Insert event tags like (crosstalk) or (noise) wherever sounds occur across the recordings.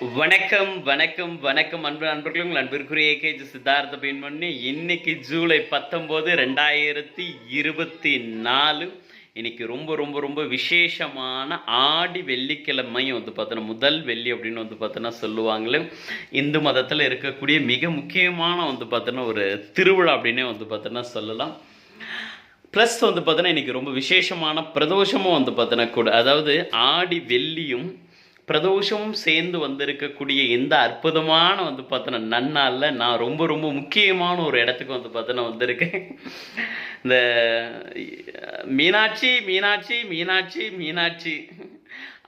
வணக்கம் வணக்கம் வணக்கம் அன்பு நண்பர்களும் உங்கள் அன்பிற்குரிய ஏகேஜி சித்தார்த்த பின்பண்ணி இன்னைக்கு ஜூலை பத்தொம்போது ரெண்டாயிரத்தி இருபத்தி நாலு. இன்னைக்கு ரொம்ப ரொம்ப ரொம்ப விசேஷமான ஆடி வெள்ளிக்கிழமை வந்து பார்த்தோன்னா முதல் வெள்ளி அப்படின்னு வந்து பார்த்தோன்னா சொல்லுவாங்களே இந்து மதத்தில் இருக்கக்கூடிய மிக முக்கியமான வந்து பார்த்தோன்னா ஒரு திருவிழா அப்படின்னே வந்து பார்த்தோன்னா சொல்லலாம். ப்ளஸ் வந்து பார்த்தோன்னா இன்றைக்கி ரொம்ப விசேஷமான பிரதோஷமும் வந்து பார்த்தோன்னா கூட அதாவது ஆடி வெள்ளியும் பிரதோஷமும் சேர்ந்து வந்திருக்கக்கூடிய இந்த அற்புதமான வந்து பார்த்தோன்னா நன்னாளில் நான் ரொம்ப ரொம்ப முக்கியமான ஒரு இடத்துக்கு வந்து பார்த்தோன்னா வந்திருக்கேன். இந்த மீனாட்சி மீனாட்சி மீனாட்சி மீனாட்சி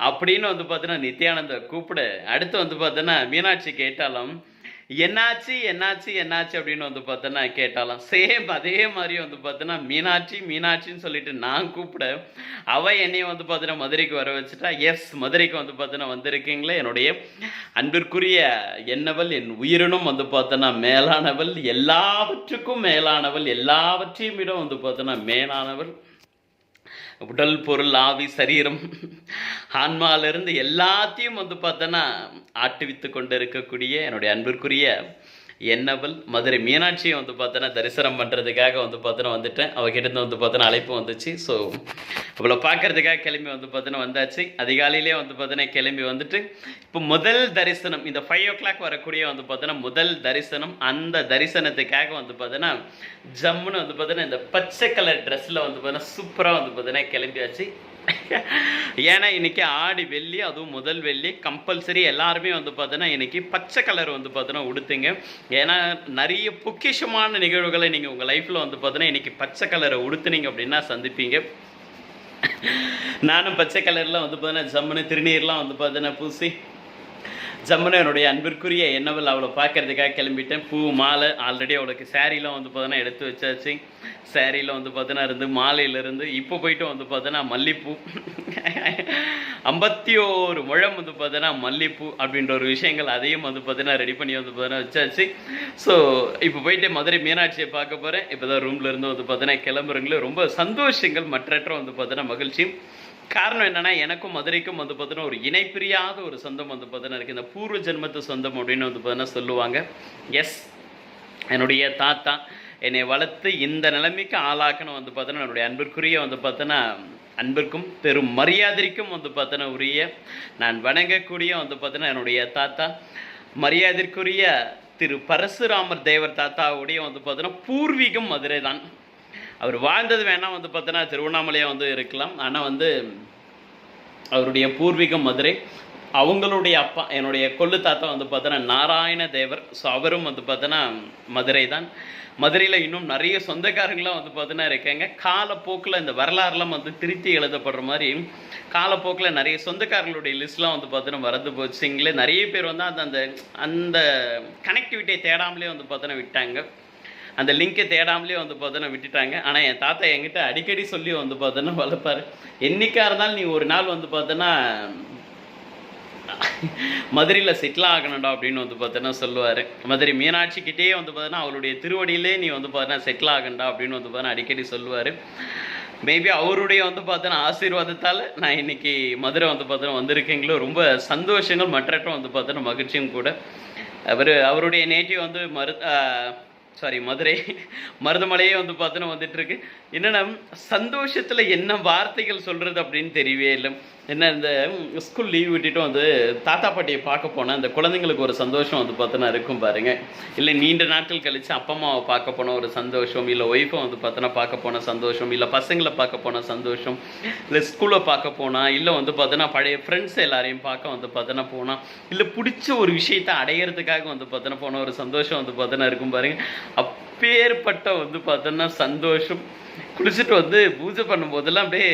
அப்படின்னு வந்து பார்த்தோன்னா நித்யானந்த கூப்பிட அடுத்து வந்து பார்த்தோன்னா மீனாட்சி கேட்டாலும் என்னாச்சு என்னாச்சு என்னாச்சு அப்படின்னு வந்து பார்த்தோன்னா கேட்டாலாம். சேம் அதே மாதிரி வந்து பார்த்தோன்னா மீனாட்சி மீனாட்சின்னு சொல்லிட்டு நான் கூப்பிட அவள் என்னையும் வந்து பார்த்தோன்னா மதுரைக்கு வர வச்சுட்டா. எஸ் மதுரைக்கு வந்து பார்த்தோன்னா வந்திருக்கீங்களே. என்னுடைய அன்பிற்குரிய என்னவள் என் உயிரினும் வந்து பார்த்தோன்னா மேலானவள் எல்லாவற்றுக்கும் மேலானவள் எல்லாவற்றையும் விட வந்து பார்த்தோன்னா மேலானவள். உடல் பொருள் ஆவி சரீரம். ஆன்மாவிலிருந்து எல்லாத்தையும் வந்து பார்த்தோன்னா ஆட்டுவித்து கொண்டு இருக்கக்கூடிய என்னுடைய அன்பிற்குரிய என்னவள் மதுரை மீனாட்சியை வந்து பார்த்தோன்னா தரிசனம் பண்ணுறதுக்காக வந்து பார்த்தோன்னா வந்துட்டேன் அவகிட்டேருந்து வந்து பார்த்தோன்னா அழைப்பு வந்துச்சு ஸோ அவளை பார்க்கறதுக்காக கிளம்பி வந்து பார்த்தோன்னா வந்தாச்சு அதிகாலையிலே வந்து பார்த்தோன்னா கிளம்பி வந்துட்டு இப்போ முதல் தரிசனம் இந்த ஃபைவ் ஓ கிளாக் வரக்கூடிய வந்து பார்த்தோன்னா முதல் தரிசனம் அந்த தரிசனத்துக்காக வந்து பார்த்தோன்னா ஜம்முன்னு வந்து பார்த்தோன்னா இந்த பச்சை கலர் ட்ரெஸ்ஸில் வந்து பார்த்தோன்னா சூப்பராக வந்து பார்த்தோன்னா கிளம்பியாச்சு ஏன்னா இன்னைக்கு ஆடி வெள்ளி அதுவும் முதல் வெள்ளி கம்பல்சரி எல்லாருமே வந்து பார்த்தீங்கன்னா இன்னைக்கு பச்சை கலர் வந்து பார்த்தீங்கன்னா உடுத்துங்க. ஏன்னா நிறைய பொக்கிஷமான நிகழ்வுகளை நீங்கள் உங்கள் லைஃப்பில் வந்து பார்த்தீங்கன்னா இன்னைக்கு பச்சை கலரை உடுத்துனீங்க அப்படின்னா சந்திப்பீங்க. நானும் பச்சை கலரில் வந்து பார்த்தீங்கன்னா ஜம்முன்னு திருநீர்லாம் வந்து பார்த்தீங்கன்னா பூசி ஜம்முன்னு என்னுடைய அன்பிற்குரிய என்னவள் அவளை பார்க்கறதுக்காக கிளம்பிட்டேன் பூ மாலை ஆல்ரெடி அவளுக்கு சாரீலாம் வந்து பார்த்தோன்னா எடுத்து வச்சாச்சு சாரியில் வந்து பார்த்தோன்னா இருந்து மாலையிலேருந்து இப்போ போயிட்டு வந்து பார்த்தோன்னா மல்லிப்பூ ஐம்பத்தி ஒரு முழம் வந்து பார்த்தோன்னா மல்லிப்பூ அப்படின்ற ஒரு விஷயங்கள் அதையும் வந்து பார்த்தோன்னா ரெடி பண்ணி வந்து பார்த்தோன்னா வச்சாச்சு ஸோ இப்போ போயிட்டு மதுரை மீனாட்சியை பார்க்க போகிறேன் இப்போ தான் ரூம்லேருந்து வந்து பார்த்தோன்னா கிளம்புறங்களே ரொம்ப சந்தோஷங்கள் மற்றற்ற வந்து பார்த்தோன்னா மகிழ்ச்சியும் காரணம் என்னென்னா எனக்கும் மதுரைக்கும் வந்து பார்த்தோன்னா ஒரு இணைப்பிரியாத ஒரு சொந்தம் வந்து பார்த்தோன்னா இருக்குது இந்த பூர்வ ஜென்மத்து சொந்தம் அப்படின்னு வந்து பார்த்தீங்கன்னா சொல்லுவாங்க. எஸ் என்னுடைய தாத்தா என்னை வளர்த்து இந்த நிலைமைக்கு ஆளாக்கணும் வந்து பார்த்தோன்னா என்னுடைய அன்பிற்குரிய வந்து பார்த்தோன்னா அன்பிற்கும் பெரும் மரியாதைக்கும் வந்து பார்த்தோன்னா உரிய நான் வணங்கக்கூடிய வந்து பார்த்தோன்னா என்னுடைய தாத்தா. மரியாதைக்குரிய திரு பரசுராமர் தேவர் தாத்தாவுடைய வந்து பார்த்தோன்னா பூர்வீகம் மதுரை தான் அவர் வாழ்ந்தது வேணால் வந்து பார்த்தோன்னா திருவண்ணாமலையாக வந்து இருக்கலாம். ஆனால் வந்து அவருடைய பூர்வீகம் மதுரை. அவங்களுடைய அப்பா என்னுடைய கொள்ளு தாத்தா வந்து பார்த்தோன்னா நாராயண தேவர். ஸோ அவரும் வந்து பார்த்தோன்னா மதுரை தான். மதுரையில் இன்னும் நிறைய சொந்தக்காரங்களாம் வந்து பார்த்தோன்னா இருக்காங்க. காலப்போக்கில் இந்த வரலாறுலாம் வந்து திருத்தி எழுதப்படுற மாதிரி காலப்போக்கில் நிறைய சொந்தக்காரங்களுடைய லிஸ்ட்லாம் வந்து பார்த்தோன்னா மறந்து போச்சுங்களே நிறைய பேர் வந்து அந்த அந்த அந்த கனெக்டிவிட்டியை தேடாமலே வந்து பார்த்தோன்னா விட்டாங்க. அந்த லிங்கை தேடாமலே வந்து பார்த்தோன்னா விட்டுட்டாங்க. ஆனால் என் தாத்தா என்கிட்ட அடிக்கடி சொல்லி வந்து பார்த்தோன்னா வளர்ப்பார். என்றைக்காக இருந்தாலும் நீ ஒரு நாள் வந்து பார்த்தோன்னா மதுரையில் செட்டில் ஆகணும்டா அப்படின்னு வந்து பார்த்தோன்னா சொல்லுவார். மதுரை மீனாட்சிக்கிட்டே வந்து பார்த்தோன்னா அவருடைய திருவடியிலே நீ வந்து பார்த்தோன்னா செட்டில் ஆகண்டா அப்படின்னு வந்து பார்த்தோன்னா அடிக்கடி சொல்லுவார். மேபி அவருடைய வந்து பார்த்தோன்னா ஆசீர்வாதத்தால் நான் இன்னைக்கு மதுரை வந்து பார்த்தோன்னா வந்திருக்கீங்களோ ரொம்ப சந்தோஷங்கள் மற்றற்ற வந்து பார்த்தோன்னா மகிழ்ச்சியும் கூட. அவர் அவருடைய நேட்டிவ் வந்து மரு சாரி மதுரை மருதமலையே வந்து பார்த்தோன்னா வந்துட்டு இருக்கு. என்னென்னா சந்தோஷத்தில் என்ன வார்த்தைகள் சொல்கிறது அப்படின்னு தெரியவே இல்லை. என்ன இந்த ஸ்கூல் லீவ் விட்டுட்டும் வந்து தாத்தா பாட்டியை பார்க்க போனால் அந்த குழந்தைங்களுக்கு ஒரு சந்தோஷம் வந்து பார்த்தோன்னா இருக்கும் பாருங்கள் இல்லை நீண்ட நாட்கள் கழித்து அப்பா அம்மாவை பார்க்க போன ஒரு சந்தோஷம் இல்லை ஒய்ஃபை வந்து பார்த்தோன்னா பார்க்க போன சந்தோஷம் இல்லை பசங்களை பார்க்க போன சந்தோஷம் இல்லை ஸ்கூலை பார்க்க போனால் இல்லை வந்து பார்த்தோன்னா பழைய ஃப்ரெண்ட்ஸ் எல்லாரையும் பார்க்க வந்து பார்த்தோன்னா போனால் இல்லை பிடிச்ச ஒரு விஷயத்தை அடையிறதுக்காக வந்து பார்த்தோன்னா போன ஒரு சந்தோஷம் வந்து பார்த்தோன்னா இருக்கும் பாருங்கள் அப்பேற்பட்ட வந்து பார்த்தோன்னா சந்தோஷம். குளிச்சுட்டு வந்து பூஜை பண்ணும்போதெல்லாம் அப்படியே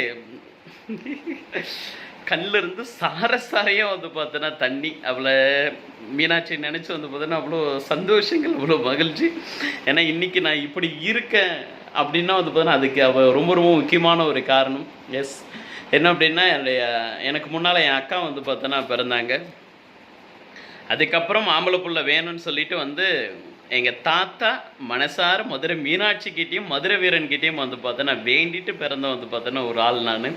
கண்ணில் சார சாரையாக வந்து பார்த்தோன்னா தண்ணி. அவளை மீனாட்சி நினச்சி வந்து பார்த்தோன்னா அவ்வளோ சந்தோஷங்கள் அவ்வளோ மகிழ்ச்சி. ஏன்னா இன்றைக்கி நான் இப்படி இருக்கேன் அப்படின்னா வந்து பார்த்தோன்னா அதுக்கு அவள் ரொம்ப ரொம்ப முக்கியமான ஒரு காரணம். எஸ் என்ன அப்படின்னா என்னுடைய எனக்கு முன்னால் என் அக்கா வந்து பார்த்தோன்னா பிறந்தாங்க. அதுக்கப்புறம் ஆம்பளை புள்ள வேணும்னு சொல்லிட்டு வந்து எங்கள் தாத்தா மனசார மதுரை மீனாட்சிக்கிட்டேயும் மதுரை வீரன்கிட்டேயும் வந்து பார்த்தோன்னா வேண்டிட்டு பிறந்த வந்து பார்த்தோன்னா ஒரு ஆள் நான்.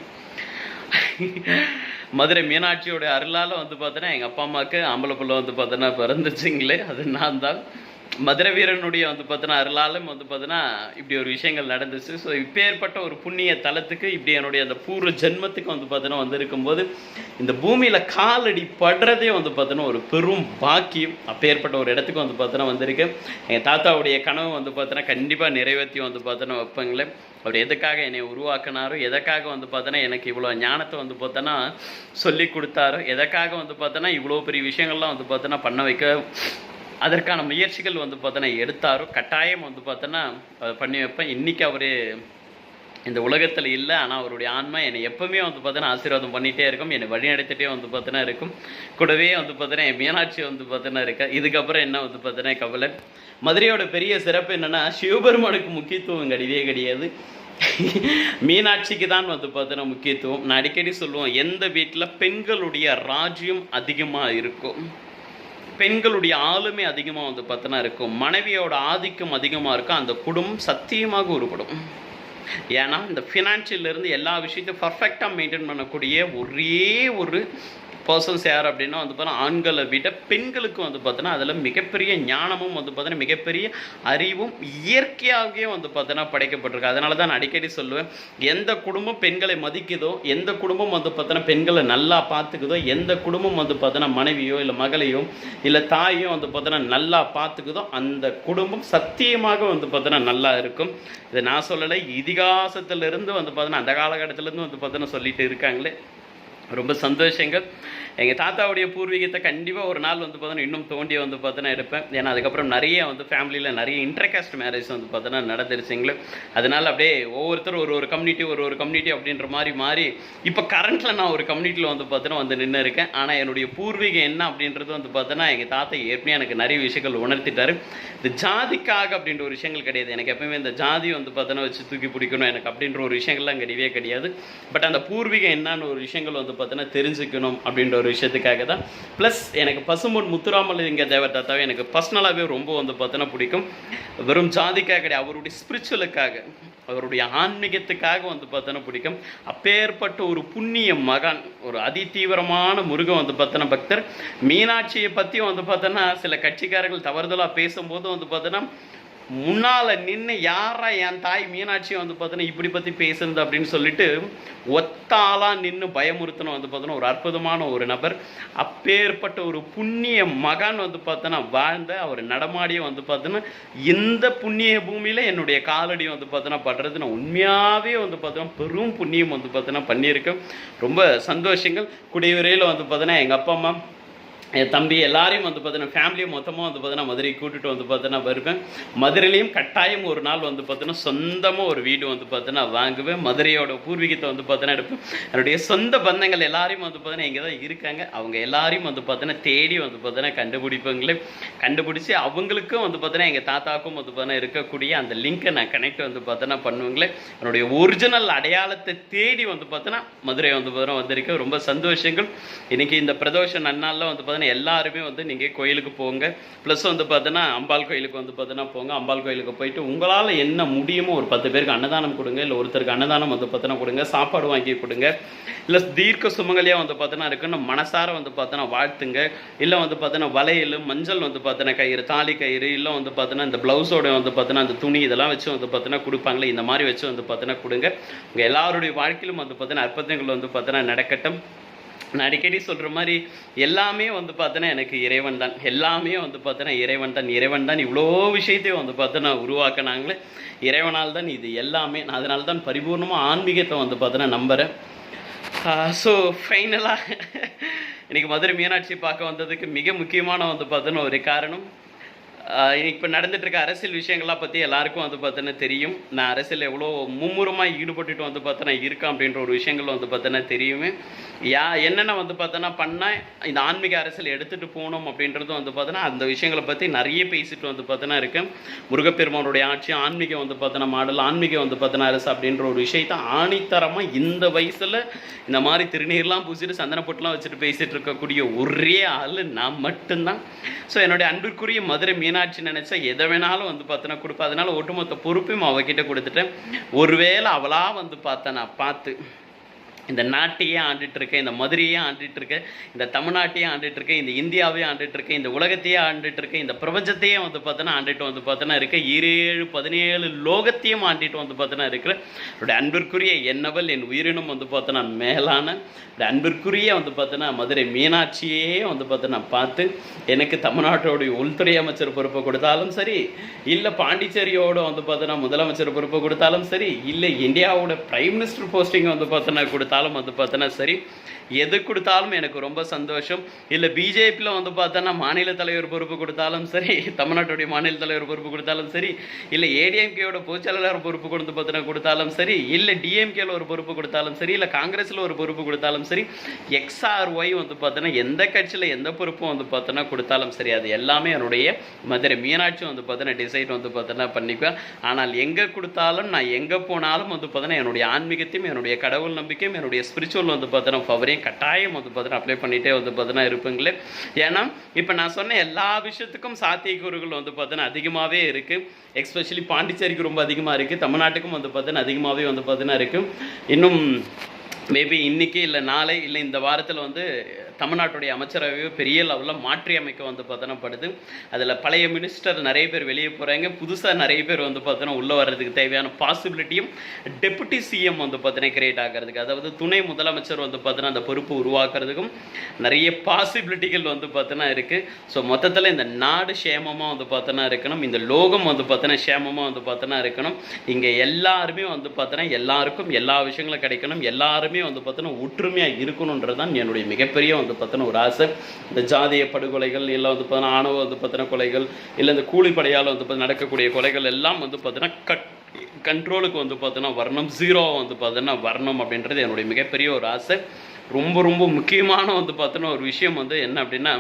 மதுரை மீனாட்சியோட அருளால் வந்து பார்த்தோன்னா எங்கள் அப்பா அம்மாவுக்கு ஆம்பளை பிள்ளை வந்து பார்த்தோன்னா பிறந்துச்சுங்களே அது நான் தான் மதுரை வீரனுடைய வந்து பார்த்தோன்னா அருளாலும் வந்து பார்த்தோன்னா இப்படி ஒரு விஷயங்கள் நடந்துச்சு ஸோ இப்போ ஏற்பட்ட ஒரு புண்ணிய தலத்துக்கு இப்படி என்னுடைய அந்த பூர்வ ஜென்மத்துக்கு வந்து பார்த்தோன்னா வந்திருக்கும்போது இந்த பூமியில் காலடி படுறதே வந்து பார்த்தோன்னா ஒரு பெரும் பாக்கியம் அப்போ ஏற்பட்ட ஒரு இடத்துக்கு வந்து பார்த்தோன்னா வந்திருக்கு எங்கள் தாத்தாவுடைய கனவு வந்து பார்த்தோன்னா கண்டிப்பாக நிறைவேற்றி வந்து பார்த்தோன்னா வைப்பாங்களே அவர் எதுக்காக என்னை உருவாக்கினாரோ எதற்காக வந்து பார்த்தோன்னா எனக்கு இவ்வளோ ஞானத்தை வந்து பார்த்தோன்னா சொல்லி கொடுத்தாரோ எதற்காக வந்து பார்த்தோன்னா இவ்வளோ பெரிய விஷயங்கள்லாம் வந்து பார்த்தோன்னா பண்ண வைக்க அதற்கான முயற்சிகள் வந்து பார்த்தோன்னா எடுத்தாரோ கட்டாயம் வந்து பார்த்தோன்னா பண்ணி வைப்பேன். இன்றைக்கி அவர் இந்த உலகத்தில் இல்லை ஆனால் அவருடைய ஆன்மா என்னை எப்போவுமே வந்து பார்த்தோன்னா ஆசீர்வாதம் பண்ணிகிட்டே இருக்கும். என்னை வழிநடத்திட்டே வந்து பார்த்தோன்னா இருக்கும். கூடவே வந்து பார்த்தோன்னா என் மீனாட்சி வந்து பார்த்தோன்னா இருக்கா? இதுக்கப்புறம் என்ன வந்து பார்த்தோன்னா கவலை? மதுரையோட பெரிய சிறப்பு என்னென்னா சிவபெருமானுக்கு முக்கியத்துவம் கிடையவே கிடையாது. மீனாட்சிக்கு தான் வந்து பார்த்தோன்னா முக்கியத்துவம். நான் அடிக்கடி சொல்லுவோம் எந்த வீட்டில் பெண்களுடைய ராஜ்யம் அதிகமாக இருக்கும்? பெண்களுடைய ஆளுமை அதிகமாக வந்து பார்த்தோன்னா இருக்கும். மனைவியோட ஆதிக்கம் அதிகமாக இருக்கும் அந்த குடும்பம் சத்தியமாக உருப்படும். ஏன்னா இந்த ஃபினான்ஷியல்லேருந்து எல்லா விஷயத்தையும் பர்ஃபெக்டாக மெயின்டைன் பண்ணக்கூடிய ஒரே ஒரு பர்சன்ஸ் யார் அப்படின்னா வந்து பார்த்தீங்கன்னா ஆண்களை விட பெண்களுக்கு வந்து பார்த்தோன்னா அதில் மிகப்பெரிய ஞானமும் வந்து பார்த்தோன்னா மிகப்பெரிய அறிவும் இயற்கையாகவே வந்து பார்த்தோன்னா படைக்கப்பட்டிருக்கு அதனால தான் நான் அடிக்கடி சொல்லுவேன் எந்த குடும்பம் பெண்களை மதிக்குதோ எந்த குடும்பம் வந்து பார்த்தோன்னா பெண்களை நல்லா பார்த்துக்குதோ எந்த குடும்பம் வந்து பார்த்தோன்னா மனைவியோ இல்லை மகளையோ இல்லை தாயோ வந்து பார்த்தோன்னா நல்லா பார்த்துக்குதோ அந்த குடும்பம் சத்தியமாக வந்து பார்த்தோன்னா நல்லா இருக்கும் இதை நான் சொல்லலை இதிகாசத்திலிருந்து வந்து பார்த்தோன்னா அந்த காலகட்டத்திலேருந்து வந்து பார்த்தோன்னா சொல்லிட்டு இருக்காங்களே ரொம்ப சந்தோஷங்கள். எங்கள் தாத்தாவுடைய பூர்வீகத்தை கண்டிப்பாக ஒரு நாள் வந்து பார்த்தோன்னா இன்னும் தோண்டி வந்து பார்த்தோன்னா எடுப்பேன் ஏன்னா அதுக்கப்புறம் நிறைய வந்து ஃபேமிலியில் நிறைய இன்டர்காஸ்ட் மேரேஜ் வந்து பார்த்தோன்னா நடந்துருச்சுங்களே அதனால அப்படியே ஒவ்வொருத்தரும் ஒரு ஒரு கம்யூனிட்டி ஒரு ஒரு கம்யூனிட்டி அப்படின்ற மாதிரி மாறி இப்போ கரண்ட்டில் நான் ஒரு கம்யூனிட்டியில் வந்து பார்த்தோன்னா வந்து நின்று இருக்கேன். ஆனால் என்னுடைய பூர்வீகம் என்ன அப்படின்றது வந்து பார்த்தோன்னா எங்கள் தாத்தா ஏற்கனவே எனக்கு நிறைய விஷயங்கள் உணர்த்திட்டாரு. இந்த ஜாதிக்காக அப்படின்ற ஒரு விஷயங்கள் கிடையாது. எனக்கு எப்பவுமே இந்த ஜாதி வந்து பார்த்தோன்னா வச்சு தூக்கி பிடிக்கணும். எனக்கு அப்படின்ற ஒரு விஷயங்கள்லாம் கிடையவே கிடையாது. பட் அந்த பூர்வீகம் என்னன்னு ஒரு விஷயங்கள் வந்து பார்த்தோன்னா தெரிஞ்சுக்கணும் அப்படின்ற ஒரு விஷயத்துக்காக தான். ப்ளஸ் எனக்கு பசும்பொன் முத்துராமலிங்க தேவர் தாத்தாவை எனக்கு பர்சனலாகவே ரொம்ப வந்து பார்த்தோன்னா பிடிக்கும். வெறும் ஜாதிக்காக கிடையாது அவருடைய ஸ்பிரிச்சுவலுக்காக அவருடைய ஆன்மீகத்துக்காக வந்து பார்த்தோன்னா பிடிக்கும். அப்பேற்பட்ட ஒரு புண்ணிய மகான் ஒரு அதி தீவிரமான முருகன் வந்து பார்த்தோன்னா பக்தர். மீனாட்சியை பற்றி வந்து பார்த்தோன்னா சில கட்சிக்காரர்கள் தவறுதலாக பேசும்போது வந்து பார்த்தோன்னா முன்னால் நின்று யாரா என் தாய் மீனாட்சி வந்து பார்த்தோன்னா இப்படி பற்றி பேசுனது அப்படின்னு சொல்லிட்டு ஒத்தாளாக நின்று பயமுறுத்தணும் வந்து பார்த்தோன்னா ஒரு அற்புதமான ஒரு நபர். அப்பேற்பட்ட ஒரு புண்ணிய மகான் வந்து பார்த்தோன்னா வாழ்ந்த அவர் நடமாடியே வந்து பார்த்தோன்னா இந்த புண்ணிய பூமியில் என்னுடைய காலடி வந்து பார்த்தோன்னா படுறது நான் உண்மையாகவே வந்து பார்த்தோன்னா பெரும் புண்ணியம் வந்து பார்த்தோன்னா பண்ணியிருக்கேன். ரொம்ப சந்தோஷங்கள். குடியுரையில் வந்து பார்த்தோன்னா எங்கள் அப்பா அம்மா என் தம்பி எல்லாரையும் வந்து பார்த்தீங்கன்னா ஃபேமிலியும் மொத்தமாக வந்து பார்த்தீங்கன்னா மதுரை கூட்டிகிட்டு வந்து பார்த்தீங்கன்னா வருவேன் மதுரையிலையும் கட்டாயம் ஒரு நாள் வந்து பார்த்தீங்கன்னா சொந்தமாக ஒரு வீடு வந்து பார்த்தீங்கன்னா வாங்குவேன் மதுரையோட பூர்வீகத்தை வந்து பார்த்தீங்கன்னா எடுப்பேன் என்னுடைய சொந்த பந்தங்கள் எல்லாரையும் வந்து பார்த்தீங்கன்னா இங்கே தான் இருக்காங்க அவங்க எல்லாரையும் வந்து பார்த்தீங்கன்னா தேடி வந்து பார்த்தீங்கன்னா கண்டுபிடிப்பாங்களே கண்டுபிடிச்சி அவங்களுக்கும் வந்து பார்த்தீங்கன்னா எங்கள் தாத்தாவுக்கும் வந்து பார்த்தீங்கன்னா இருக்கக்கூடிய அந்த லிங்கை நான் கனெக்ட் வந்து பார்த்தீங்கன்னா பண்ணுவேங்களே என்னுடைய ஒரிஜினல் அடையாளத்தை தேடி வந்து பார்த்தீங்கன்னா மதுரை வந்து பார்த்தீங்கன்னா வந்திருக்கேன் ரொம்ப சந்தோஷங்கள் இன்னைக்கு இந்த பிரதோஷ நன்னாளில் வந்து பார்த்தீங்கன்னா எல்லாருமே வந்து நீங்கள் கோயிலுக்கு போங்க ப்ளஸ் வந்து பார்த்தீங்கன்னா அம்பாள் கோயிலுக்கு வந்து பார்த்தீங்கன்னா போங்க அம்பாள் கோயிலுக்கு போயிட்டு உங்களால் என்ன முடியுமோ ஒரு பத்து பேருக்கு அன்னதானம் கொடுங்க இல்லை ஒருத்தருக்கு அன்னதானம் வந்து பார்த்தீங்கன்னா கொடுங்க சாப்பாடு வாங்கி கொடுங்க இல்லை தீர்க்க சுமங்கலியாக வந்து பார்த்தீங்கன்னா இருக்குன்னு மனசார வந்து பார்த்தீங்கன்னா வாழ்த்துங்க இல்லை வந்து பார்த்தீங்கன்னா வளையல் மஞ்சள் வந்து பார்த்தீங்கன்னா கயிறு தாலி கயிறு இல்லை வந்து பார்த்தீங்கன்னா இந்த ப்ளவுஸோட வந்து பார்த்தீங்கன்னா அந்த துணி இதெல்லாம் வச்சு வந்து பார்த்தீங்கன்னா கொடுப்பாங்களே இந்த மாதிரி வச்சு வந்து பார்த்தீங்கன்னா கொடுங்க உங்கள் எல்லாருடைய வாழ்க்கையிலும் வந்து பார்த்தீங்கன்னா அற்புதங்கள் வந்து பார்த்தீங்கன்னா நடக்கட்டும் நான் அடிக்கடி சொல்கிற மாதிரி எல்லாமே வந்து பார்த்தோன்னா எனக்கு இறைவன் தான். எல்லாமே வந்து பார்த்தோன்னா இறைவன் தான். இறைவன் தான் இவ்வளோ விஷயத்தையும் வந்து பார்த்தோன்னா உருவாக்கினாங்களே. இறைவனால் தான் இது எல்லாமே. நான் அதனால தான் பரிபூர்ணமாக ஆன்மீகத்தை வந்து பார்த்தோன்னா நம்புகிறேன் ஸோ ஃபைனலாக (laughs) இன்றைக்கி மதுரை மீனாட்சி பார்க்க வந்ததுக்கு மிக முக்கியமான வந்து பார்த்தோன்னா ஒரு காரணம். இப்போ நடந்துட்டு இருக்க அரசியல் விஷயங்கள்லாம் பற்றி எல்லாருக்கும் வந்து பார்த்தோன்னா தெரியும். நான் அரசியல் எவ்வளோ மும்முரமாக ஈடுபட்டுட்டு வந்து பார்த்தோன்னா இருக்கேன் அப்படின்ற ஒரு விஷயங்கள் வந்து பார்த்தோன்னா தெரியுமே. யா என்னென்ன வந்து பார்த்தோன்னா பண்ணால் இந்த ஆன்மீக அரசியல் எடுத்துகிட்டு போகணும் அப்படின்றது வந்து பார்த்தோன்னா அந்த விஷயங்களை பற்றி நிறைய பேசிட்டு வந்து பார்த்தோன்னா இருக்கேன். முருகப்பெருமானுடைய ஆட்சி ஆன்மீகம் வந்து பார்த்தோன்னா மாடல் ஆன்மீகம் வந்து பார்த்தோன்னா அரசு அப்படின்ற ஒரு விஷயத்தை ஆணித்தரமாக இந்த வயசில் இந்த மாதிரி திருநீர்லாம் பூசிட்டு சந்தனப்பட்டுலாம் வச்சுட்டு பேசிகிட்டு இருக்கக்கூடிய ஒரே ஆள் நான் மட்டும்தான். ஸோ என்னுடைய அன்பிற்குரிய மதுரை மீனாட்சி நினச்சா எதை வேணாலும் வந்து பார்த்தோன்னா கொடுப்பேன் அதனால ஒட்டுமொத்த பொறுப்பையும் அவகிட்ட கொடுத்துட்டேன். ஒருவேளை அவளா வந்து பார்த்தேன் நான் பார்த்து இந்த நாட்டையே ஆண்டுட்டு இருக்க இந்த மதுரையே ஆண்டுட்டு இருக்க இந்த தமிழ்நாட்டையே ஆண்டுட்டு இருக்க இந்த இந்தியாவே ஆண்டுட்டு இருக்க இந்த உலகத்தையே ஆண்டுட்டு இருக்க இந்த பிரபஞ்சத்தையே வந்து பார்த்தோன்னா ஆண்டுட்டு வந்து பார்த்தோன்னா இருக்க ஏழு பதினேழு லோகத்தையும் ஆண்டிட்டு வந்து பார்த்தோன்னா இருக்கிற என்னுடைய அன்பிற்குரிய என்னவல் என் உயிரினும் வந்து பார்த்தோன்னா மேலான என்னுடைய அன்பிற்குரிய வந்து பார்த்தோன்னா மதுரை மீனாட்சியே வந்து பார்த்தோன்னா பார்த்து எனக்கு தமிழ்நாட்டோடைய உள்துறை அமைச்சர் பொறுப்பை கொடுத்தாலும் சரி இல்லை பாண்டிச்சேரியோட வந்து பார்த்தோன்னா முதலமைச்சர் பொறுப்பை கொடுத்தாலும் சரி இல்லை இந்தியாவோட பிரைம் மினிஸ்டர் போஸ்டிங் வந்து பார்த்தோன்னா கொடுத்தாலும் வந்து பார்த்தோன்னா சரி எது கொடுத்தாலும் எனக்கு ரொம்ப சந்தோஷம். இல்லை பிஜேபியில் வந்து பார்த்தோன்னா மாநில தலைவர் பொறுப்பு கொடுத்தாலும் சரி தமிழ்நாட்டுடைய மாநில தலைவர் பொறுப்பு கொடுத்தாலும் சரி இல்லை ஏடிஎம்கேயோட பொதுச்செயலாளர் பொறுப்பு கொடுத்து பார்த்தோன்னா கொடுத்தாலும் சரி இல்லை டிஎம்கேல ஒரு பொறுப்பு கொடுத்தாலும் சரி இல்லை காங்கிரஸில் ஒரு பொறுப்பு கொடுத்தாலும் சரி எக்ஸ்ஆர்ஒய் வந்து பார்த்தோன்னா எந்த கட்சியில் எந்த பொறுப்பும் வந்து பார்த்தோன்னா கொடுத்தாலும் சரி அது எல்லாமே என்னுடைய மதுரை மீனாட்சி வந்து பார்த்தோன்னா டிசைட் வந்து பார்த்தோன்னா பண்ணிக்குவேன். ஆனால் எங்கே கொடுத்தாலும் நான் எங்கே போனாலும் வந்து பார்த்தோன்னா என்னுடைய ஆன்மீகத்தையும் என்னுடைய கடவுள் நம்பிக்கையும் என்னுடைய ஸ்பிரிச்சுவல் வந்து பார்த்தோன்னா பவரையும் கட்டாயம் வந்து பார்த்தோன்னா அப்ளை பண்ணிகிட்டே வந்து பார்த்தோன்னா இருப்பீங்களே. ஏன்னா இப்போ நான் சொன்ன எல்லா விஷயத்துக்கும் சாத்தியக்கூறுகள் வந்து பார்த்தோன்னா அதிகமாகவே இருக்குது எக்ஸ்பெஷலி பாண்டிச்சேரிக்கு ரொம்ப அதிகமாக இருக்குது தமிழ்நாட்டுக்கும் வந்து பார்த்தோன்னா அதிகமாகவே வந்து பார்த்தோன்னா இருக்குது இன்னும் மேபி இன்னைக்கு இல்லை நாளை இல்லை இந்த வாரத்தில் வந்து தமிழ்நாட்டுடைய அமைச்சரவையை பெரிய லெவலில் மாற்றி அமைக்க வந்து பார்த்தோன்னா படுது அதில் பழைய மினிஸ்டர் நிறைய பேர் வெளியே போகிறாங்க புதுசாக நிறைய பேர் வந்து பார்த்தோன்னா உள்ளே வர்றதுக்கு தேவையான பாசிபிலிட்டியும் டெபுட்டி சிஎம் வந்து பார்த்தோன்னா கிரியேட் ஆகிறதுக்கு அதாவது துணை முதலமைச்சர் வந்து பார்த்தினா அந்த பொறுப்பு உருவாக்குறதுக்கும் நிறைய பாசிபிலிட்டிகள் வந்து பார்த்தோன்னா இருக்குது ஸோ மொத்தத்தில் இந்த நாடு சேமமாக வந்து பார்த்தோன்னா இருக்கணும். இந்த லோகம் வந்து பார்த்தோன்னா சேமமாக வந்து பார்த்தோன்னா இருக்கணும். இங்கே எல்லாருமே வந்து பார்த்தோன்னா எல்லாருக்கும் எல்லா விஷயங்களும் கிடைக்கணும். எல்லாருமே வந்து பார்த்தோன்னா ஒற்றுமையாக இருக்கணுன்றது தான் என்னுடைய மிகப்பெரிய வந்து பார்த்தோன்னா ஒரு ஆசை. இந்த ஜாதிய படுகொலைகள் இல்லை வந்து பார்த்தோன்னா ஆணவ வந்து பார்த்தோன்னா கொலைகள் இல்லை இந்த கூலிப்படையால் வந்து பார்த்தீங்கன்னா நடக்கக்கூடிய கொலைகள் எல்லாம் வந்து பார்த்தோன்னா கட் கண்ட்ரோலுக்கு வந்து பார்த்தோன்னா வரணும் ஜீரோ வந்து பார்த்தோன்னா வரணும் அப்படின்றது என்னுடைய மிகப்பெரிய ஒரு ஆசை. ரொம்ப ரொம்ப முக்கியமான வந்து பார்த்தோன்னா ஒரு விஷயம் வந்து என்ன அப்படின்னா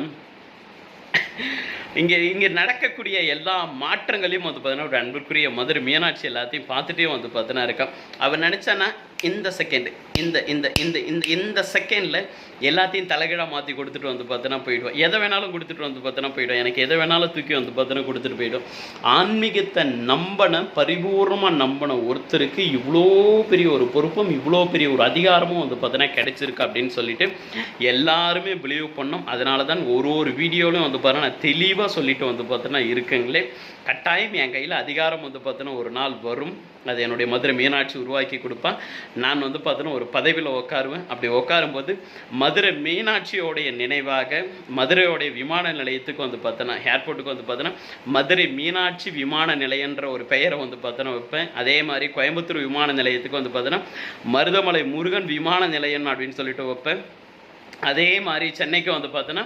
இங்கே இங்கே நடக்கக்கூடிய எல்லா மாற்றங்களையும் வந்து பார்த்தீங்கன்னா ஒரு அன்பிற்குரிய மதுரை மீனாட்சி எல்லாத்தையும் பார்த்துட்டே வந்து பார்த்தீங்கன்னா இருக்கான். அவன் நினச்சானா இந்த செகண்ட் இந்த இந்த இந்த இந்த இந்த செகண்டில் எல்லாத்தையும் தலைகீழாக மாற்றி கொடுத்துட்டு வந்து பார்த்தோன்னா போயிடுவான். எதை வேணாலும் கொடுத்துட்டு வந்து பார்த்தோன்னா போயிடும் எனக்கு எதை வேணாலும் தூக்கி வந்து பார்த்தோன்னா கொடுத்துட்டு போயிடும். ஆன்மீகத்தை நம்பின பரிபூர்ணமாக நம்பின ஒருத்தருக்கு இவ்வளோ பெரிய ஒரு பொறுப்பும் இவ்வளோ பெரிய ஒரு அதிகாரமும் வந்து பார்த்தோன்னா கிடைச்சிருக்கு அப்படின்னு சொல்லிட்டு எல்லாருமே பிலீவ் பண்ணோம். அதனால தான் ஒரு ஒரு வீடியோலையும் வந்து பார்த்தோன்னா நான் தெளிவாக சொல்லிட்டு வந்து பார்த்தோன்னா இருக்குங்களே. கட்டாயம் என் கையில் அதிகாரம் வந்து பார்த்தோன்னா ஒரு நாள் வரும். அது என்னுடைய மதுரை மீனாட்சி உருவாக்கி கொடுப்பான். நான் வந்து பார்த்தோன்னா ஒரு பதவியில் உட்காருவேன் அப்படி உட்காரும்போது மதுரை மீனாட்சியோடைய நினைவாக மதுரையோடைய விமான நிலையத்துக்கு வந்து பார்த்தோன்னா ஏர்போர்ட்டுக்கு வந்து பார்த்தோன்னா மதுரை மீனாட்சி விமான நிலையன்ற ஒரு பெயரை வந்து பார்த்தோன்னா வைப்பேன். அதே மாதிரி கோயம்புத்தூர் விமான நிலையத்துக்கு வந்து பார்த்தோன்னா மருதமலை முருகன் விமான நிலையம் அப்படின்னு சொல்லிட்டு வைப்பேன். அதே மாதிரி சென்னைக்கு வந்து பார்த்தோன்னா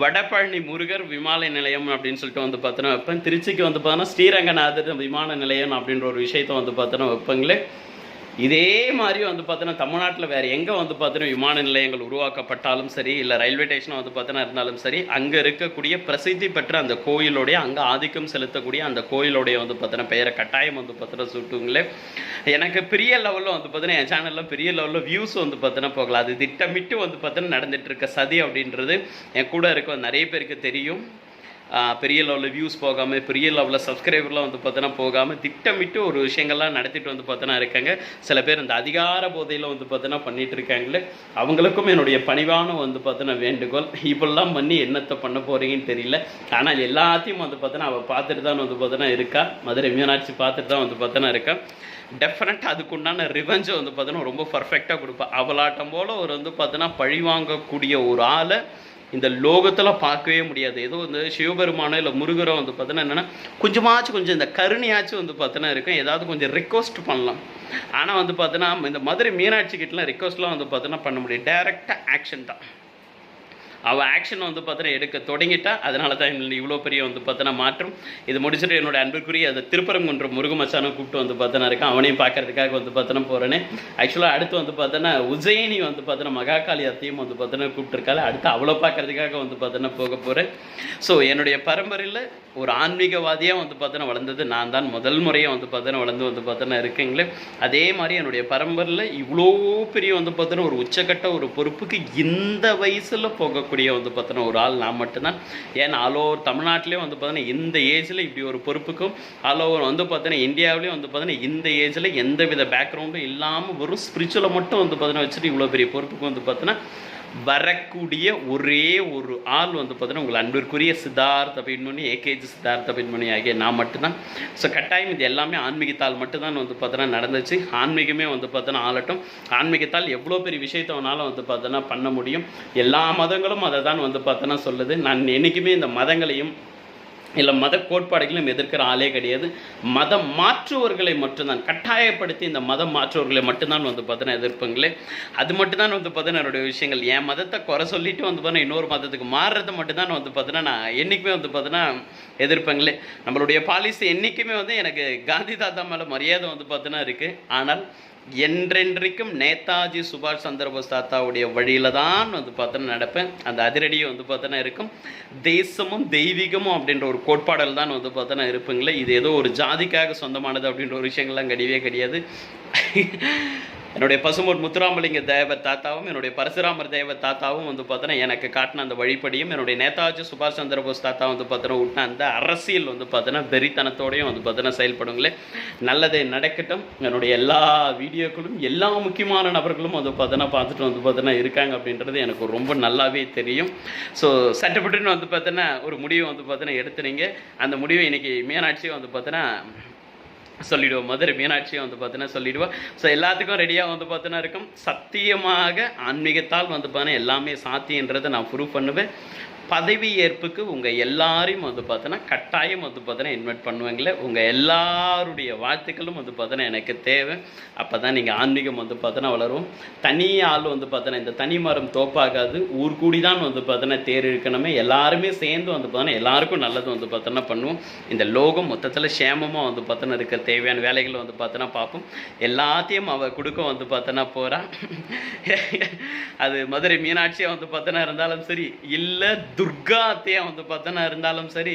வடபழனி முருகர் விமான நிலையம் அப்படின்னு சொல்லிட்டு வந்து பார்த்தோன்னா வைப்பேன் திருச்சிக்கு வந்து பார்த்தோன்னா ஸ்ரீரங்கநாதர் விமான நிலையம் அப்படின்ற ஒரு விஷயத்த வந்து பார்த்தோன்னா வைப்பங்களே. இதே மாதிரி வந்து பார்த்தோன்னா தமிழ்நாட்டில் வேறு எங்கே வந்து பார்த்தோன்னா விமான நிலையங்கள் உருவாக்கப்பட்டாலும் சரி இல்லை ரயில்வே ஸ்டேஷன் வந்து பார்த்தோன்னா இருந்தாலும் சரி அங்கே இருக்கக்கூடிய பிரசித்தி பெற்ற அந்த கோயிலோடைய அங்கே ஆதிக்கம் செலுத்தக்கூடிய அந்த கோயிலுடைய வந்து பார்த்தோன்னா பெயரை கட்டாயம் வந்து பார்த்தோன்னா சுட்டுங்களே. எனக்கு பெரிய லெவலில் வந்து பார்த்தோன்னா என் சேனலில் பெரிய லெவலில் வியூஸ் வந்து பார்த்தோன்னா போகலாம் அது திட்டமிட்டு வந்து பார்த்தோன்னா நடந்துகிட்டு இருக்க சதி அப்படின்றது என் கூட இருக்க நிறைய பேருக்கு தெரியும். பெரிய லெவலில் வியூஸ் போகாமல் பெரிய லெவலில் சப்ஸ்கிரைபர்லாம் வந்து பார்த்தோன்னா போகாமல் திட்டமிட்டு ஒரு விஷயங்கள்லாம் நடத்திட்டு வந்து பார்த்தோன்னா இருக்காங்க. சில பேர் இந்த அதிகார போதையில் வந்து பார்த்தோன்னா பண்ணிகிட்டு இருக்காங்களே அவங்களுக்கும் என்னுடைய பணிவான வந்து பார்த்தோன்னா வேண்டுகோள். இப்பெல்லாம் பண்ணி என்னத்தை பண்ண போகிறீங்கன்னு தெரியல. ஆனால் எல்லாத்தையும் வந்து பார்த்தோன்னா அவள் பார்த்துட்டு தான் வந்து பார்த்தோன்னா இருக்கா. மதுரை மீனாட்சி பார்த்துட்டு தான் வந்து பார்த்தோன்னா இருக்கா. டெஃபினட்டாக அதுக்குண்டான ரிவெஞ்சை வந்து பார்த்தோன்னா ரொம்ப பர்ஃபெக்டாக கொடுப்பா. அவளாட்டம் போல் ஒரு வந்து பார்த்தோன்னா பழி வாங்கக்கூடிய ஒரு ஆளை இந்த லோகத்தில் பார்க்கவே முடியாது. ஏதோ இந்த சிவபெருமானோ இல்லை முருகரோ வந்து பார்த்தோன்னா என்னென்னா கொஞ்சமாச்சும் கொஞ்சம் இந்த கருணையாச்சும் வந்து பார்த்தோன்னா இருக்கும். ஏதாவது கொஞ்சம் ரிக்வஸ்ட் பண்ணலாம். ஆனால் வந்து பார்த்தோன்னா இந்த மதுரை மீனாட்சி கிட்டலாம் ரிக்வஸ்ட்லாம் வந்து பார்த்தோன்னா பண்ண முடியும் டைரெக்டாக ஆக்ஷன் தான். அவள் ஆக்ஷன் வந்து பார்த்தோன்னா எடுக்க தொடங்கிட்டா அதனால தான் இவ்வளோ பெரிய வந்து பார்த்தோன்னா மாற்றம் இது முடிச்சுட்டு என்னோட அன்புக்குரிய அது திருப்பரங்குன்ற முருகமச்சானும் கூப்பிட்டு வந்து பார்த்தோன்னா இருக்கான் அவனையும் பார்க்கறதுக்காக வந்து பார்த்தோன்னா போகிறேனே ஆக்சுவலாக அடுத்து வந்து பார்த்தோன்னா உஜயினி வந்து பார்த்தோன்னா மகாகாளி அத்தையும் வந்து பார்த்தோன்னா கூப்பிட்டுருக்காள் அடுத்து அவளை பார்க்கறதுக்காக வந்து பார்த்தோன்னா போக போகிறேன் ஸோ என்னுடைய பரம்பரையில் ஒரு ஆன்மீகவாதியாக வந்து பார்த்தோன்னா வளர்ந்தது நான் தான் முதல் முறையாக வந்து பார்த்தோன்னா வளர்ந்து வந்து பார்த்தோன்னா இருக்கீங்களே அதே மாதிரி என்னுடைய பரம்பரையில் இவ்வளோ பெரிய வந்து பார்த்தோன்னா ஒரு உச்சக்கட்ட ஒரு பொறுப்புக்கு இந்த வயசில் போகக்கூடிய அப்படியே வந்து பார்த்தோன்னா ஒரு ஆள் நான் மட்டும்தான். ஏன்னா ஆல் ஓவர் தமிழ்நாட்டிலே வந்து பார்த்தோன்னா இந்த ஏஜில் இப்படி ஒரு பொறுப்புக்கும் ஆல் ஓவர் வந்து பார்த்தோன்னா இந்தியாவிலேயும் வந்து பார்த்தோன்னா இந்த ஏஜில் எந்த வித பேக்ரவுண்டும் இல்லாமல் வெறும் ஸ்பிரிச்சுவலை மட்டும் வந்து பார்த்தீங்கன்னா வச்சுட்டு இவ்வளோ பெரிய பொறுப்புக்கு வந்து பார்த்தோன்னா வரக்கூடிய ஒரே ஒரு ஆள் வந்து பார்த்தீங்கன்னா உங்கள் அன்பிற்குரிய சித்தார்த்த பின்மணி ஏகேஜி சித்தார்த்த பின்மணி ஆகிய நான் மட்டும்தான். ஸோ கட்டாயம் இது எல்லாமே ஆன்மீகத்தால் மட்டும்தான் வந்து பார்த்தோன்னா நடந்துச்சு. ஆன்மீகமே வந்து பார்த்தோன்னா ஆளட்டும். ஆன்மீகத்தால் எவ்வளோ பெரிய விஷயத்தை வேணாலும் வந்து பார்த்தோன்னா பண்ண முடியும். எல்லா மதங்களும் அதை தான் வந்து பார்த்தோன்னா சொல்லுது. நான் என்றைக்குமே இந்த மதங்களையும் இல்லை மத கோட்பாடுகளையும் எதிர்க்கிற ஆளே கிடையாது. மதம் மாற்றுவர்களை மட்டும்தான் கட்டாயப்படுத்தி இந்த மதம் மாற்றுவர்களை மட்டும்தான் வந்து பார்த்தீங்கன்னா எதிர்ப்புங்களே. அது மட்டும்தான் வந்து பார்த்தீங்கன்னா என்னுடைய விஷயங்கள். என் மதத்தை குறை சொல்லிட்டு வந்து பார்த்தீங்கன்னா இன்னொரு மதத்துக்கு மாறுறது மட்டும்தான் வந்து பார்த்தீங்கன்னா நான் என்றைக்குமே வந்து பார்த்தீங்கன்னா எதிர்ப்பங்களே. நம்மளுடைய பாலிசி என்றைக்குமே வந்து எனக்கு காந்தி தாத்தா மேலே மரியாதை வந்து பார்த்தீங்கன்னா இருக்குது ஆனால் என்றென்றைக்கும் நேதாஜி சுபாஷ் சந்திரபோஸ் தாத்தாவுடைய வழியில தான் வந்து பார்த்தோன்னா நடப்பேன். அந்த அதிரடியும் வந்து பார்த்தோன்னா இருக்கும். தேசமும் தெய்வீகமும் அப்படின்ற ஒரு கோட்பாடல் தான் வந்து பார்த்தோன்னா இருப்புங்களே. இது ஏதோ ஒரு ஜாதிக்காக சொந்தமானது அப்படின்ற ஒரு விஷயங்கள்லாம் கிடையவே கிடையாது. என்னுடைய பசுமூர் முத்துராமலிங்க தேவ தாத்தாவும் என்னுடைய பரசுராமர் தேவ தாத்தாவும் வந்து பார்த்தோன்னா எனக்கு காட்டின அந்த வழிப்படியும் என்னுடைய நேதாஜி சுபாஷ் சந்திரபோஸ் தாத்தா வந்து பார்த்தோன்னா விட்டின அந்த அரசியல் வந்து பார்த்தோன்னா வெறித்தனத்தோடையும் வந்து பார்த்தோன்னா செயல்படுங்களே. நல்லதே நடக்கட்டும். என்னுடைய எல்லா வீடியோக்களும் எல்லா முக்கியமான நபர்களும் வந்து பார்த்தோன்னா பார்த்துட்டு வந்து பார்த்தோன்னா இருக்காங்க அப்படின்றது எனக்கு ரொம்ப நல்லாவே தெரியும். ஸோ சட்டப்பட்டுன்னு வந்து பார்த்தோன்னா ஒரு முடிவை வந்து பார்த்தோன்னா எடுத்துனீங்க. அந்த முடிவை இன்றைக்கி மீனாட்சி வந்து பார்த்தோன்னா சொல்லிடுவோம் மதுரை மீனாட்சியை வந்து பார்த்தீங்கன்னா சொல்லிடுவோம் ஸோ எல்லாத்துக்கும் ரெடியாக வந்து பார்த்தீங்கன்னா இருக்கும். சத்தியமாக ஆன்மீகத்தால் வந்து பார்த்தீங்கன்னா எல்லாமே சாத்தியன்றதை நான் ப்ரூவ் பண்ணுவேன். பதவி ஏற்புக்கு உங்கள் எல்லாரையும் வந்து பார்த்தோன்னா கட்டாயம் வந்து பார்த்தோன்னா இன்வைட் பண்ணுவாங்களே உங்கள் எல்லாருடைய வாழ்த்துக்களும் வந்து பார்த்தோன்னா எனக்கு தேவை. அப்போ தான் நீங்கள் ஆன்மீகம் வந்து பார்த்தோன்னா வளரும். தனி ஆள் வந்து பார்த்தோன்னா இந்த தனி மரம் தோப்பாகாது. ஊர் கூடி தான் வந்து பார்த்தோன்னா தேர் இழுக்கணுமே. எல்லாருமே சேர்ந்து வந்து பார்த்தோன்னா எல்லாருக்கும் நல்லது வந்து பார்த்தோன்னா பண்ணுவோம். இந்த லோகம் மொத்தத்தில் சேமமாக வந்து பார்த்தோன்னா இருக்க தேவையான வேலைகளை வந்து பார்த்தோன்னா பார்ப்போம். எல்லாத்தையும் அவள் கொடுக்க வந்து பார்த்தோன்னா போகிறா அது மதுரை மீனாட்சியாக வந்து பார்த்தோன்னா இருந்தாலும் சரி இல்லை துர்கா அத்தையா வந்து பார்த்தோன்னா இருந்தாலும் சரி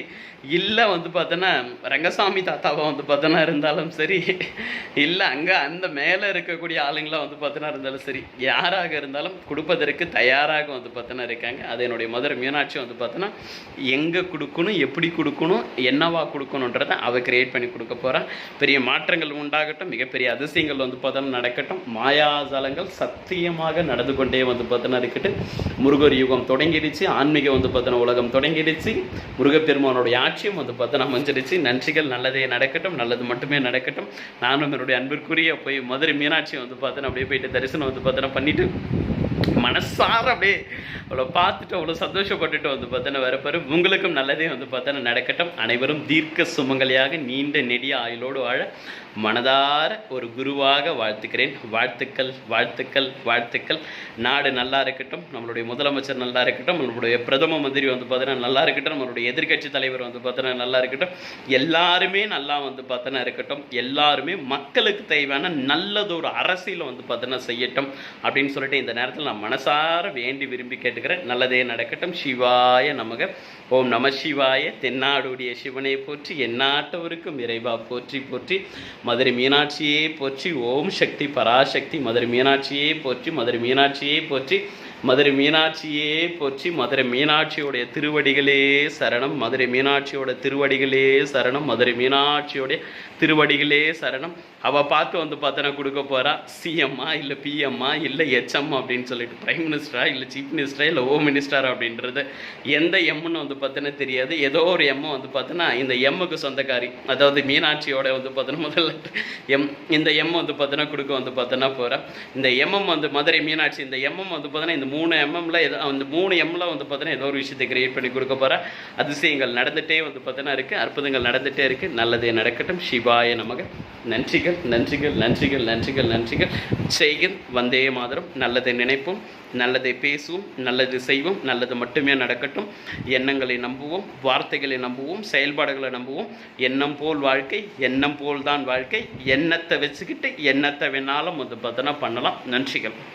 இல்லை வந்து பார்த்தோன்னா ரங்கசாமி தாத்தாவா வந்து பார்த்தோன்னா இருந்தாலும் சரி இல்லை அங்கே அந்த மேலே இருக்கக்கூடிய ஆளுங்களாம் வந்து பார்த்தோன்னா இருந்தாலும் சரி யாராக இருந்தாலும் கொடுப்பதற்கு தயாராக வந்து பார்த்தோன்னா இருக்காங்க. அது என்னுடைய மதுரை மீனாட்சி வந்து பார்த்தோன்னா எங்கே கொடுக்கணும் எப்படி கொடுக்கணும் என்னவா கொடுக்கணுன்றதை அவ கிரியேட் பண்ணி கொடுக்க போகிறான் பெரிய மாற்றங்கள் உண்டாகட்டும் மிகப்பெரிய அதிசயங்கள் வந்து பார்த்தோன்னா நடக்கட்டும். மாயாஜாலங்கள் சத்தியமாக நடந்து கொண்டே வந்து பார்த்தோன்னா இருக்கட்டும். முருகர் யுகம் தொடங்கிடுச்சு. ஆன்மீக வந்து பார்த்தோன்னா உலகம் தொடங்கிடுச்சு. முருகப்பெருமானுடைய ஆட்சியும் வந்து பார்த்தோன்னா அமைஞ்சிடுச்சு. நன்றிகள் நல்லதே நடக்கட்டும் நல்லது மட்டுமே நடக்கட்டும். நானும் என்னுடைய அன்பிற்குரிய போய் மதுரை மீனாட்சியும் வந்து பார்த்தோன்னா அப்படியே போயிட்டு தரிசனம் வந்து பார்த்தோன்னா பண்ணிட்டு மனசார அப்படியே அவ்வளோ பார்த்துட்டு அவ்வளோ சந்தோஷப்பட்டுட்டு வந்து பார்த்தோன்னா வரப்பாரு உங்களுக்கும் நல்லதே வந்து பார்த்தோன்னா நடக்கட்டும். அனைவரும் தீர்க்க சுமங்கலியாக நீண்ட நெடிய ஆயுளோடு வாழ மனதார ஒரு குருவாக வாழ்த்துக்கிறேன். வாழ்த்துக்கள் வாழ்த்துக்கள் வாழ்த்துக்கள். நாடு நல்லா இருக்கட்டும். நம்மளுடைய முதலமைச்சர் நல்லா இருக்கட்டும். நம்மளுடைய பிரதம மந்திரி வந்து பார்த்தோன்னா நல்லா இருக்கட்டும். நம்மளுடைய எதிர்கட்சி தலைவர் வந்து பார்த்தோன்னா நல்லா இருக்கட்டும். எல்லாருமே நல்லா வந்து பார்த்தோன்னா இருக்கட்டும். எல்லாருமே மக்களுக்கு தேவையான நல்லதொரு அரசியலை வந்து பார்த்தோன்னா செய்யட்டும் அப்படின்னு சொல்லிட்டு இந்த நேரத்தில் நான் மனசார வேண்டி விரும்பி கேட்டுக்கிறேன் நல்லதே நடக்கட்டும். சிவாய நமக. ஓம் நம சிவாய. தென்னாடுடைய சிவனை போற்றி எந்நாட்டவருக்கும் இறைவா போற்றி போற்றி. மதுரை மீனாட்சியே போற்றி ஓம் சக்தி பராசக்தி. மதுரை மீனாட்சியே போற்றி மதுரை மீனாட்சியே போற்றி. மதுரை மீனாட்சியே போற்றி மதுரை மீனாட்சியோடைய திருவடிகளே சரணம். மதுரை மீனாட்சியோட திருவடிகளே சரணம். மதுரை மீனாட்சியோடைய திருவடிகளே சரணம். அவள் பார்த்து வந்து பார்த்தனா கொடுக்க போகிறா சிஎம்மா இல்லை பிஎம்மா இல்லை ஹெச்எம் அப்படின்னு சொல்லிட்டு பிரைம் மினிஸ்டரா இல்லை சீஃப் மினிஸ்டரா இல்லை ஹோம் மினிஸ்டர் அப்படின்றது எந்த எம்முன்னு வந்து பார்த்தோன்னா தெரியாது. ஏதோ ஒரு எம் வந்து பார்த்தோன்னா இந்த எம்முக்கு சொந்தக்காரி அதாவது மீனாட்சியோட வந்து பார்த்தோன்னா முதல்ல எம் இந்த எம் வந்து பார்த்தோன்னா கொடுக்க வந்து பார்த்தோன்னா போகிறேன் இந்த எம்எம் வந்து மதுரை மீனாட்சி இந்த எம்எம் வந்து பார்த்தோன்னா இந்த மூணு எம்எம்ல ஏதோ அந்த மூணு எம்ல வந்து பார்த்தோன்னா ஏதோ ஒரு விஷயத்தை கிரியேட் பண்ணி கொடுக்க போகிறேன் அதிசயங்கள் நடந்துகிட்டே வந்து பார்த்தோன்னா இருக்குது அற்புதங்கள் நடந்துகிட்டே இருக்குது நல்லதே நடக்கட்டும். சிவாய நமக. நன்றிகள் நன்றிகள் நன்றிகள் நன்றிகள் நன்றிகள். செய்கின் வந்தே மாதரம். நல்லதை நினைப்போம் நல்லதை பேசுவோம் நல்லது செய்வோம் நல்லது மட்டுமே நடக்கட்டும். எண்ணங்களை நம்புவோம் வார்த்தைகளை நம்புவோம் செயல்பாடுகளை நம்புவோம். எண்ணம் போல் வாழ்க்கை எண்ணம் போல் தான் வாழ்க்கை. எண்ணத்தை வச்சுக்கிட்டு எண்ணத்தை வேணாலும் வந்து பார்த்தோன்னா பண்ணலாம். நன்றிகள்.